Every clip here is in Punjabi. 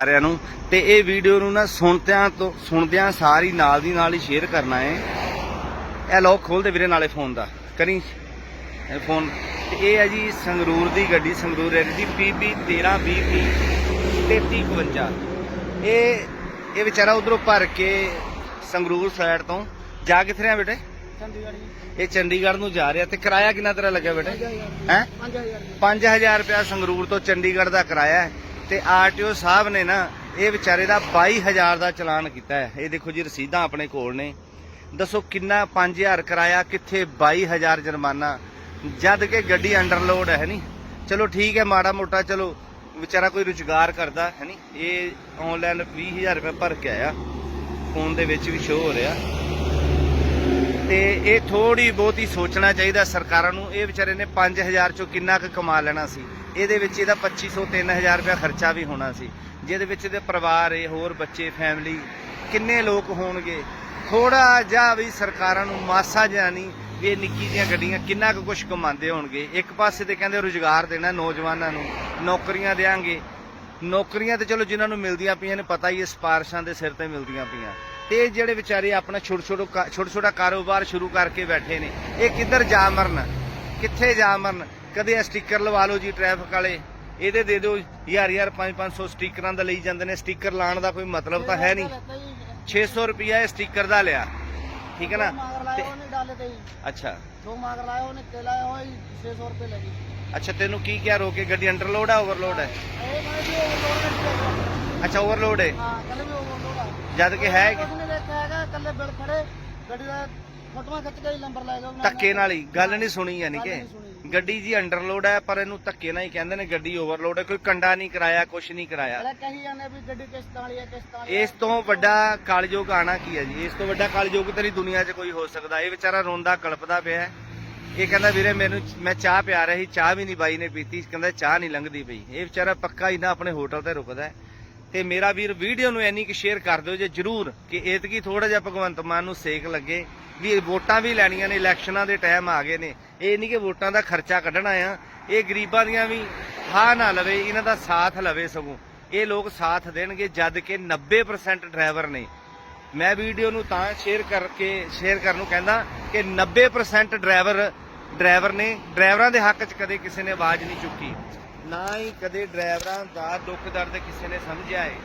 ਸਾਰਿਆਂ ਨੂੰ। ਤੇ ਇਹ ਵੀਡੀਓ ਨੂੰ ਨਾ ਸੁਣਦਿਆਂ ਤੋਂ ਸੁਣਦਿਆਂ ਸਾਰੀ ਨਾਲ ਦੀ ਨਾਲ ਹੀ ਸ਼ੇਅਰ ਕਰਨਾ ਹੈ। ਇਹ ਲੋਕ ਖੋਲਦੇ ਵੀਰੇ ਨਾਲੇ ਫੋਨ ਦਾ। ਕਰੀ? ਇਹ ਫੋਨ ਤੇ ਇਹ ਹੈ ਜੀ ਸੰਗਰੂਰ ਦੀ ਗੱਡੀ ਸੰਗਰੂਰ ਰੈਲੀ ਦੀ PB 1320 3351 ਇਹ ਇਹ ਵਿਚਾਰਾ ਉਧਰੋਂ ਭਰ ਕੇ ਸੰਗਰੂਰ ਸਾਈਡ ਤੋਂ। ਜਾ ਕਿੱਥੇ ਰਿਹਾ ਬੇਟੇ? ਚੰਡੀਗੜ੍ਹ ਜੀ। ਇਹ ਚੰਡੀਗੜ੍ਹ ਨੂੰ ਜਾ ਰਿਹਾ। ਤੇ ਕਿਰਾਇਆ ਕਿੰਨਾ ਤੇਰਾ ਲੱਗਿਆ ਬੇਟੇ? ਹੈ? 5000 5000 ਰੁਪਇਆ ਸੰਗਰੂਰ ਤੋਂ ਚੰਡੀਗੜ੍ਹ ਦਾ ਕਿਰਾਇਆ ਹੈ। ਤੇ ਆਰਟੀਓ ਸਾਹਿਬ ਨੇ ਨਾ ਇਹ ਵਿਚਾਰੇ ਦਾ 22000 ਦਾ ਚਲਾਨ ਕੀਤਾ ਹੈ। ਇਹ ਦੇਖੋ ਜੀ, ਰਸੀਦਾਂ ਆਪਣੇ ਕੋਲ ਨੇ। ਦੱਸੋ ਕਿੰਨਾ 5000 ਕਿਰਾਇਆ, ਕਿੱਥੇ 22000 ਜੁਰਮਾਨਾ? ਜਦ ਕਿ ਗੱਡੀ ਅੰਡਰਲੋਡ ਹੈ ਨਹੀਂ ਚਲੋ ਠੀਕ ਹੈ, ਮਾੜਾ ਮੋਟਾ ਚਲੋ, ਵਿਚਾਰਾ ਕੋਈ ਰੁਜ਼ਗਾਰ ਕਰਦਾ, ਹੈ ਨਹੀਂ ਇਹ ਆਨਲਾਈਨ 20000 ਰੁਪਏ ਭਰ ਕੇ ਆਇਆ। ਫੋਨ ਦੇ ਵਿੱਚ ਵੀ ਸ਼ੋ ਹੋ ਰਿਹਾ। ਤੇ ਇਹ ਥੋੜੀ ਬਹੁਤੀ ਸੋਚਣਾ ਚਾਹੀਦਾ ਸਰਕਾਰਾਂ ਨੂੰ। ਇਹ ਵਿਚਾਰੇ ਨੇ 5000 ਚੋਂ ਕਿੰਨਾ ਕੁ ਕਮਾ ਲੈਣਾ ਸੀ। ਇਹਦੇ ਵਿੱਚ ਇਹਦਾ 2500 3000 ਰੁਪਏ ਖਰਚਾ ਵੀ ਹੋਣਾ ਸੀ। ਜਿਹਦੇ ਵਿੱਚ ਇਹਦੇ ਪਰਿਵਾਰ ਏ ਹੋਰ ਬੱਚੇ ਫੈਮਿਲੀ ਕਿੰਨੇ ਲੋਕ ਹੋਣਗੇ? ਥੋੜਾ ਜਿਹਾ ਵੀ ਸਰਕਾਰਾਂ ਨੂੰ ਮਾਸਾ ਜਿਹਾ ਨਹੀਂ ਵੀ ਇਹ ਨਿੱਕੀ ਜਿਹੀਆਂ ਗੱਡੀਆਂ ਕਿੰਨਾ ਕੁ ਕੁਝ ਕਮਾਉਂਦੇ ਹੋਣਗੇ। ਇੱਕ ਪਾਸੇ ਤੇ ਕਹਿੰਦੇ ਰੁਜ਼ਗਾਰ ਦੇਣਾ ਨੌਜਵਾਨਾਂ ਨੂੰ, ਨੌਕਰੀਆਂ ਦੇਾਂਗੇ ਨੌਕਰੀਆਂ ਤੇ ਚਲੋ ਜਿਨ੍ਹਾਂ ਨੂੰ ਮਿਲਦੀਆਂ ਪਈਆਂ ਨੇ, ਪਤਾ ਹੀ ਹੈ, ਸਿਫਾਰਸ਼ਾਂ ਦੇ ਸਿਰ ਤੇ ਮਿਲਦੀਆਂ ਪਈਆਂ। ਤੇ ਜਿਹੜੇ ਵਿਚਾਰੇ ਆਪਣਾ ਛੋਟਾ ਛੋਟਾ ਛੋਟਾ ਛੋਟਾ ਕਾਰੋਬਾਰ ਸ਼ੁਰੂ ਕਰਕੇ ਬੈਠੇ ਨੇ ਇਹ ਕਿੱਧਰ ਜਾ ਮਰਨ? ਕਿੱਥੇ ਜਾ ਮਰਨ? ਕਦੇ ਸਟicker ਲਵਾ ਲਓ ਜੀ ਟ੍ਰੈਫਿਕ ਵਾਲੇ ਇਹਦੇ ਦੇ ਦਿਓ ਹਜ਼ਾਰ ਹਜ਼ਾਰ 5-500 ਸਟickਰਾਂ ਦਾ ਲਈ ਜਾਂਦੇ ਨੇ ਸਟicker ਲਾਉਣ ਦਾ ਕੋਈ ਮਤਲਬ ਤਾਂ ਹੈ ਨਹੀਂ। 600 ਰੁਪਿਆ ਇਹ ਸਟicker ਦਾ ਲਿਆ ਠੀਕ ਹੈ ਨਾ? ਜੀ ਅੱਛਾ। ਦੋ ਮਾਗਰ ਲਾਇਆ ਉਹਨੇ ਤੇ ਲਾਇਆ ਹੋਇਆ ਜੀ 600 ਰੁਪਏ ਲੱਗੀ ਅੱਛਾ ਤੈਨੂੰ ਕੀ ਕਿਹਾ ਰੋਕੇ ਗੱਡੀ ਅੰਡਰਲੋਡ ਹੈ ਓਵਰਲੋਡ ਹੈ ਇਹ ਜੀ ਓਵਰਲੋਡ ਗੱਡੀ ਅੱਛਾ ਓਵਰਲੋਡ ਹੈ ਹਾਂ ਕੱਲੇ ਵੀ ਓਵਰਲੋਡ ਆ। ਜਦ ਕਿ ਹੈ ਕਿ ਦੇਖਿਆ ਹੈਗਾ ਕੱਲੇ ਬਿਲ ਖੜੇ ਗੱਡੀ ਦਾ ਫੋਟੋਆਂ ਖਿੱਚ ਕੇ ਹੀ ਨੰਬਰ ਲੈ ਜਾਓ। ਧੱਕੇ ਨਾਲ ਹੀ। ਗੱਲ ਨਹੀਂ ਸੁਣੀ ਯਾਨੀ ਕਿ? ਗੱਲ ਨਹੀਂ ਸੁਣੀ। ਗੱਡੀ ਜੀ ਅੰਡਰਲੋਡ ਹੈ ਪਰ ਇਹਨੂੰ ਧੱਕੇ ਨਾਲ ਹੀ ਕਹਿੰਦੇ ਨੇ ਗੱਡੀ ਓਵਰਲੋਡ ਹੈ ਕੋਈ ਕੰਡਾ ਨਹੀਂ ਕਰਾਇਆ ਕੁਛ ਨਹੀਂ ਕਰਾਇਆ। ਅਰੇ ਕਹੀ ਜਾਂਦੇ ਵੀ ਗੱਡੀ ਕਿਸ਼ਤਾਂ ਵਾਲੀ ਹੈ ਕਿਸ਼ਤਾਂ ਵਾਲੀ ਇਸ ਤੋਂ ਵੱਡਾ ਕਾਲਯੁਗ ਆਣਾ ਕੀ ਹੈ ਜੀ? ਇਸ ਤੋਂ ਵੱਡਾ ਕਾਲਯੁਗ ਤੇਰੀ ਦੁਨੀਆ 'ਚ ਕੋਈ ਹੋ ਸਕਦਾ। ਇਹ ਵਿਚਾਰਾ ਰੋਂਦਾ ਕਲਪਦਾ ਪਿਆ ਹੈ। ਇਹ ਕਹਿੰਦਾ ਵੀਰੇ ਮੈਨੂੰ ਮੈਂ ਚਾਹ ਪਿਆ ਰਹੀ ਚਾਹ ਵੀ ਨਹੀਂ ਬਾਈ ਨੇ ਪੀਤੀ ਕਹਿੰਦਾ ਚਾਹ ਨਹੀਂ ਲੰਘਦੀ ਪਈ। ਇਹ ਵਿਚਾਰਾ ਪੱਕਾ ਹੀ ਨਾ ਆਪਣੇ ਹੋਟਲ ਤੇ ਰੁਕਦਾ ਹੈ। ਤੇ ਮੇਰਾ ਵੀਰ ਵੀਡੀਓ ਨੂੰ ਐਨੀ ਕਿ ਸ਼ੇਅਰ ਕਰ ਦਿਓ ਜੇ ਜਰੂਰ ਕਿ ਇਤਕੀ ਥੋੜਾ ਜਿਹਾ ਭਗਵੰਤ ਮਾਨ ਨੂੰ ਸੇਕ ਲੱਗੇ। ਵੀ ਵੋਟਾਂ ਵੀ ਲੈਣੀਆਂ ਨੇ, ਇਲੈਕਸ਼ਨਾਂ ਦੇ ਟਾਈਮ ਆ ਗਏ ਨੇ। ਇਹ ਨਹੀਂ ਕਿ ਵੋਟਾਂ ਦਾ ਖਰਚਾ ਕੱਢਣਾ ਆ। ਇਹ ਗਰੀਬਾਂ ਦੀਆਂ ਵੀ ਹਾਂ ਨਾ ਲਵੇ, ਇਹਨਾਂ ਦਾ ਸਾਥ ਲਵੇ ਸਗੋਂ। ਇਹ ਲੋਕ ਸਾਥ ਦੇਣਗੇ ਜਦ ਕਿ 90% ਡਰਾਈਵਰ ਨੇ। ਮੈਂ ਵੀਡੀਓ ਨੂੰ ਤਾਂ ਸ਼ੇਅਰ ਕਰਕੇ ਸ਼ੇਅਰ ਕਰਨ ਨੂੰ ਕਹਿੰਦਾ ਕਿ 90% ਡਰਾਈਵਰ ਡਰਾਈਵਰ ਨੇ। ਡਰਾਈਵਰਾਂ ਦੇ ਹੱਕ 'ਚ ਕਦੇ ਕਿਸੇ ਨੇ ਆਵਾਜ਼ ਨਹੀਂ ਚੁੱਕੀ। ਨਾ ਹੀ ਕਦੇ ਡਰਾਈਵਰਾਂ ਦਾ ਦੁੱਖ ਦਰਦ ਕਿਸੇ ਨੇ ਸਮਝਿਆ ਹੈ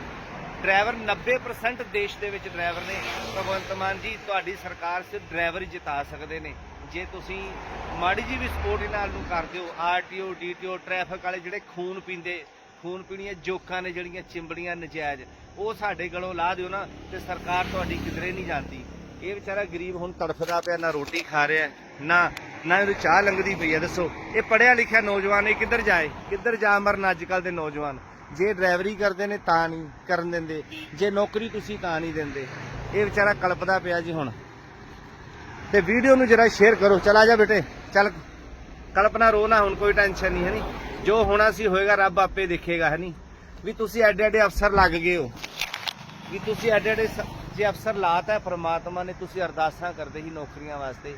ਡਰਾਈਵਰ 90% ਦੇਸ਼ ਦੇ ਵਿੱਚ ਡਰਾਈਵਰ ਨੇ। ਭਗਵੰਤ ਮਾਨ ਜੀ, ਤੁਹਾਡੀ ਸਰਕਾਰ ਸਿਰਫ ਡਰਾਈਵਰ ਜਿਤਾ ਸਕਦੇ ਨੇ। ਜੇ ਤੁਸੀਂ ਮਾੜੀ ਜੀ ਵੀ ਸਪੋਰਟ ਇਹਨਾਂ ਨੂੰ ਕਰ ਦਿਓ ਆਰਟੀਓ ਡੀਟੀਓ ਟ੍ਰੈਫਿਕ ਵਾਲੇ ਜਿਹੜੇ ਖੂਨ ਪੀਂਦੇ, ਖੂਨ ਪੀਣੀਆਂ ਜੋਕਾਂ ਨੇ ਜਿਹੜੀਆਂ ਚਿੰਬੜੀਆਂ ਨਜਾਇਜ਼, ਉਹ ਸਾਡੇ ਗਲੋਂ ਲਾ ਦਿਓ ਨਾ ਤੇ ਸਰਕਾਰ ਤੁਹਾਡੀ ਕਿਧਰੇ ਨਹੀਂ ਜਾਂਦੀ। ਇਹ ਵਿਚਾਰਾ ਗਰੀਬ ਹੁਣ ਤੜਫਦਾ ਪਿਆ, ਨਾ ਰੋਟੀ ਖਾ ਰਿਹਾ, ਨਾ ਨਾ ਇਹਨੂੰ ਚਾਹ ਲੰਗਦੀ ਪਈ ਹੈ, ਦੱਸੋ। ਇਹ ਪੜਿਆ ਲਿਖਿਆ ਨੌਜਵਾਨ ਇਹ ਕਿੱਧਰ ਜਾਏ? ਕਿੱਧਰ ਜਾ ਮਰਨ ਅੱਜ ਕੱਲ ਦੇ ਨੌਜਵਾਨ? ਜੇ ਡਰਾਈਵਰੀ ਕਰਦੇ ਨੇ ਤਾਂ ਨਹੀਂ ਕਰਨ ਦਿੰਦੇ। ਜੇ ਨੌਕਰੀ ਤੁਸੀਂ ਤਾਂ ਨਹੀਂ ਦਿੰਦੇ। ਇਹ ਵਿਚਾਰਾ ਕਲਪਦਾ ਪਿਆ ਜੀ ਹੁਣ। ਤੇ ਵੀਡੀਓ ਨੂੰ ਜਰਾ ਸ਼ੇਅਰ ਕਰੋ। ਚਲ ਆ ਜਾ ਬੇਟੇ। ਚੱਲ। ਕਲਪਨਾ, ਰੋ ਨਾ ਹੁਣ, ਕੋਈ ਟੈਨਸ਼ਨ ਨਹੀਂ, ਹੈ ਨੀ? ਜੋ ਹੋਣਾ ਸੀ ਹੋਏਗਾ, ਰੱਬ ਆਪੇ ਦੇਖੇਗਾ, ਹੈ ਨੀ? ਵੀ ਤੁਸੀਂ ਐਡੇ ਐਡੇ ਅਫਸਰ ਲੱਗ ਗਏ ਹੋ। ਵੀ ਤੁਸੀਂ ਐਡੇ ਐਡੇ ਜੇ ਅਫਸਰ ਲਾਤਾ ਹੈ, ਪ੍ਰਮਾਤਮਾ ਨੇ ਤੁਸੀਂ ਅਰਦਾਸਾਂ ਕਰਦੇ ਸੀ ਨੌਕਰੀਆਂ ਵਾਸਤੇ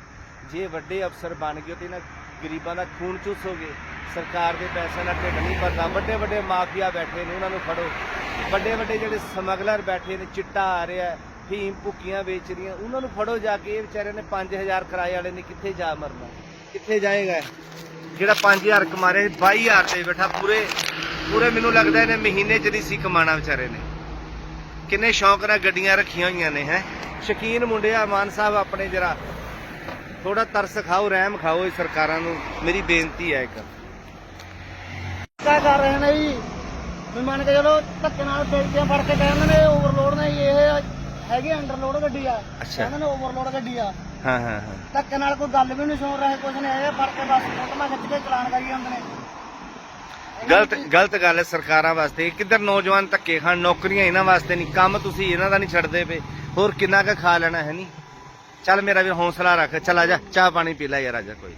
ਜੇ ਵੱਡੇ ਅਫਸਰ ਬਣ ਗਏ ਤੇ ਇਹਨਾਂ ਗਰੀਬਾਂ ਦਾ ਖੂਨ ਚੂਸੋਗੇ ਸਰਕਾਰ ਦੇ ਪੈਸੇ ਨਾਲ ਢਿੱਡ ਨਹੀਂ ਭਰਦਾ। ਵੱਡੇ ਵੱਡੇ ਮਾਫੀਆ ਬੈਠੇ ਨੇ, ਉਹਨਾਂ ਨੂੰ ਫੜੋ। ਵੱਡੇ ਵੱਡੇ ਜਿਹੜੇ ਸਮਗਲਰ ਬੈਠੇ ਨੇ, ਚਿੱਟਾ ਆ ਰਿਹਾ ਫੀਮ ਭੁੱਕੀਆਂ ਵੇਚ ਰਹੀਆਂ, ਉਹਨਾਂ ਨੂੰ ਫੜੋ ਜਾ ਕੇ। ਇਹ ਵਿਚਾਰਿਆਂ ਨੇ 5000 ਕਿਰਾਏ ਵਾਲੇ ਨੇ। ਕਿੱਥੇ ਜਾ ਮਰਨਾ? ਕਿੱਥੇ ਜਾਏਗਾ ਜਿਹੜਾ 5000 ਕਮਾ ਰਿਹਾ ਸੀ 22000 ਤੇ ਬੈਠਾ ਪੂਰੇ। ਪੂਰੇ ਮੈਨੂੰ ਲੱਗਦਾ ਇਹਨੇ ਮਹੀਨੇ ਚ ਨਹੀਂ ਸੀ ਕਮਾਣਾ ਵਿਚਾਰੇ ਨੇ। ਕਿੰਨੇ ਸ਼ੌਂਕ ਨਾਲ ਗੱਡੀਆਂ ਰੱਖੀਆਂ ਹੋਈਆਂ ਨੇ, ਹੈ? ਸ਼ਕੀਨ ਮੁੰਡਿਆ, ਮਾਨ ਸਾਹਿਬ ਆਪਣੇ ਜਰਾ। ਥੋੜਾ ਤਰਸ ਖਾਓ ਰਹਿਮ ਖਾਓ ਇਹ ਸਰਕਾਰਾਂ ਨੂੰ। ਮੇਰੀ ਬੇਨਤੀ ਹੈ ਇੱਕ। ਕਿਆ ਕਰ ਰਹੇ ਨੇ ਜੀ? ਵੀ ਮੰਨ ਕੇ ਚਲੋ ਧੱਕੇ ਨਾਲ ਬੇਲਟੀਆਂ ਫੜ ਕੇ ਕਹਿੰਦੇ ਨੇ ਓਵਰਲੋਡ ਨੇ ਜੀ, ਇਹ ਹੈਗੀ ਅੰਡਰਲੋਡ ਗੱਡੀ ਆ। ਅੱਛਾ। ਕਹਿੰਦੇ ਨੇ ਓਵਰਲੋਡ ਗੱਡੀ ਆ। ਹਾਂ ਹਾਂ ਹਾਂ। ਧੱਕੇ ਨਾਲ ਕੋਈ ਗੱਲ ਵੀ ਨਹੀਂ ਸੁਣ ਰਹੇ ਕੁਝ ਨਹੀਂ ਹੈਗੇ ਫੜ ਕੇ ਬਸ ਫੋਟੋਆਂ ਖਿੱਚ ਕੇ ਚਲਾਨ ਕਰੀ ਜਾਂਦੇ ਨੇ। ਗਲਤ ਗਲਤ ਗੱਲ ਹੈ ਸਰਕਾਰਾਂ ਵਾਸਤੇ। ਕਿੱਧਰ ਨੌਜਵਾਨ ਧੱਕੇ ਖਾਣ ਨੌਕਰੀਆਂ ਇਹਨਾਂ ਵਾਸਤੇ ਨਹੀਂ। ਕੰਮ ਤੁਸੀਂ ਇਹਨਾਂ ਦਾ ਨਹੀਂ ਛੱਡਦੇ ਪਏ। ਹੋਰ ਕਿੰਨਾ ਕੁ ਖਾ ਲੈਣਾ ਹੈ ਨਹੀਂ ਚੱਲ ਮੇਰਾ ਵੀ ਹੌਸਲਾ ਰੱਖ, ਚੱਲ ਆ ਜਾ, ਚਾਹ ਪਾਣੀ ਪੀ ਲੈ ਯਾਰ ਆ ਜਾ ਕੋਈ।